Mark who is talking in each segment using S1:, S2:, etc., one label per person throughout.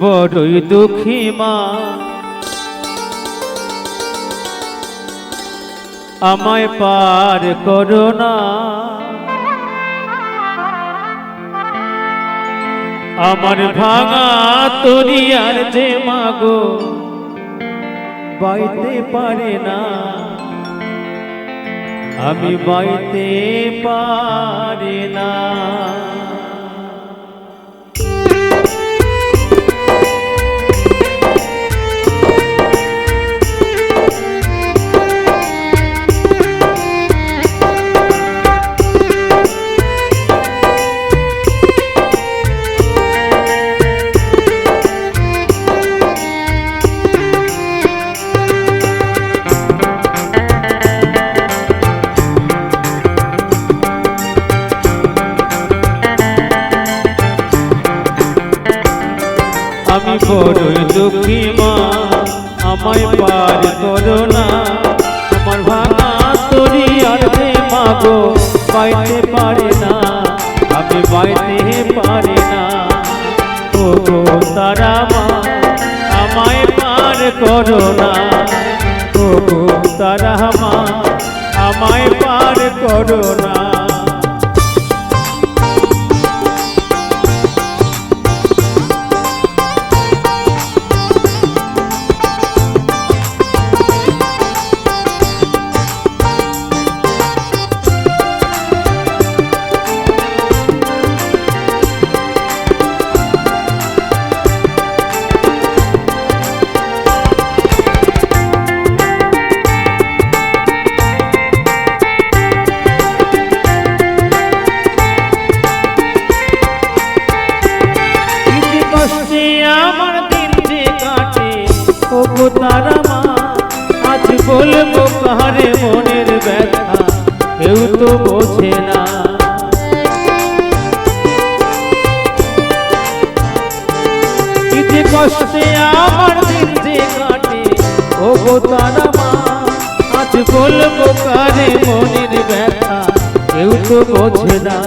S1: বড়ই দুঃখী মা। আমায় পার করো না। আমার ভাঙা তরিয়ার যে মাগো, বাইতে পারে না। আমি বাইতে পারি না। বড়ই দুঃখী মা, আমায় পার করো না। আমার ভাঙা তরি আর যে মাগো পাইতে পারে না আমি পাইতে পারে না। ও গো তারা মা, আমায় পার করো না। ও গো তারা মা, আমায় পার করো না। বলব কারে মনের ব্যথা, কেউ তো বোঝে না।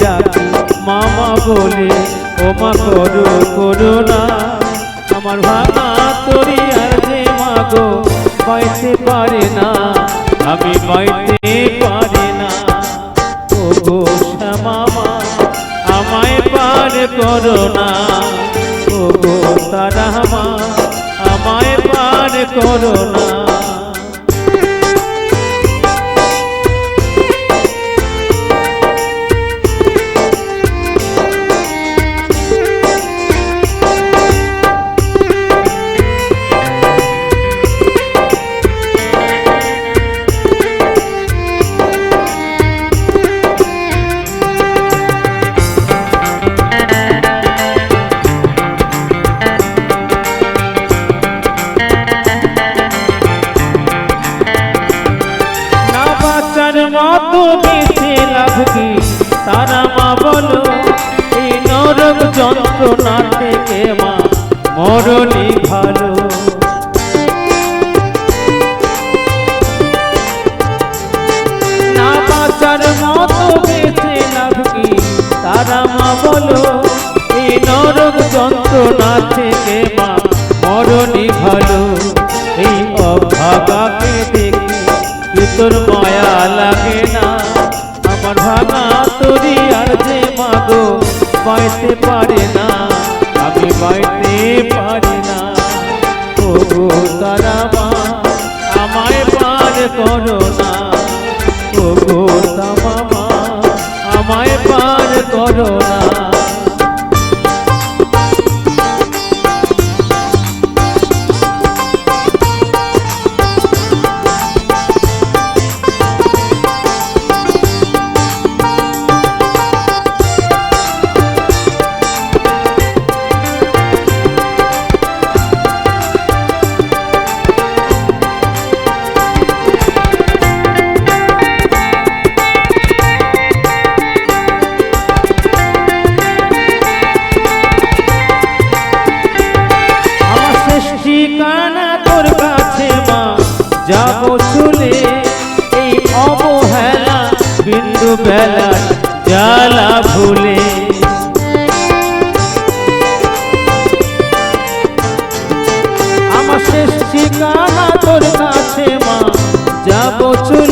S1: ডাকি, মামা বলে ও মা করো করো না। আমার ভাঙা তরি আর যে মাগো, পাইতে পারে না। আমি পাইতে পারি না। ও গো শ্যামা মা, আমায় পার করো না। ও গো তারা আমায় পার করো না। মতো বেঁচে তারা মা বলো, এই নরক যন্ত্রণা থেকে মা মরণই ভালো। তারা মা বলো, এই নরক যন্ত্রণা থেকে মা মরণই ভালো। এই অভাগাকে দেখে তোর মায়া লাগে না? তরি আর যে মাগো পাইতে পারে না। আমি পাইতে পারি না। ও তারা মা, আমায় পার করো না। ও তামা আমায় পার করো না। যাব চলে এই অবহেলা বিন্দু বেলা জ্বালা ভুলে। আমার শেষ ঠিকানা তোর কাছে মা, যাব চলে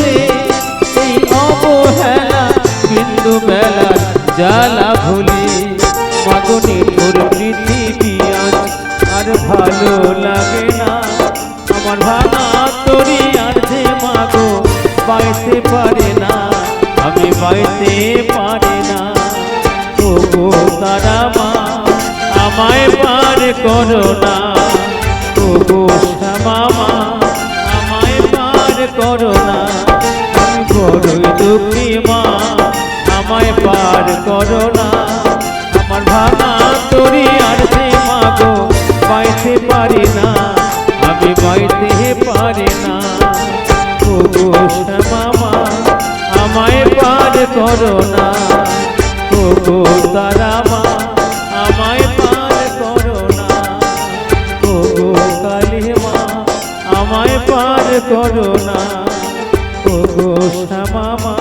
S1: পাইতে পারি না। গো তারা মা, আমায় পার করো না। গো শ্যামা মা, আমায় পার করো না। আমি বড়ই দুঃখী মা, আমায় পার করো না। আমার ভাঙা তোরি আর যে মাগো পাইতে পারি না। আমি পাইতে পারি না। গো শ্যামা করো না। ও তারা মা, আমায় পার করো না। ও গো কালী মা, আমায় পার করো না। ও শ্যামা মা,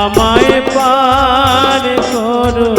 S1: আমায় পার করো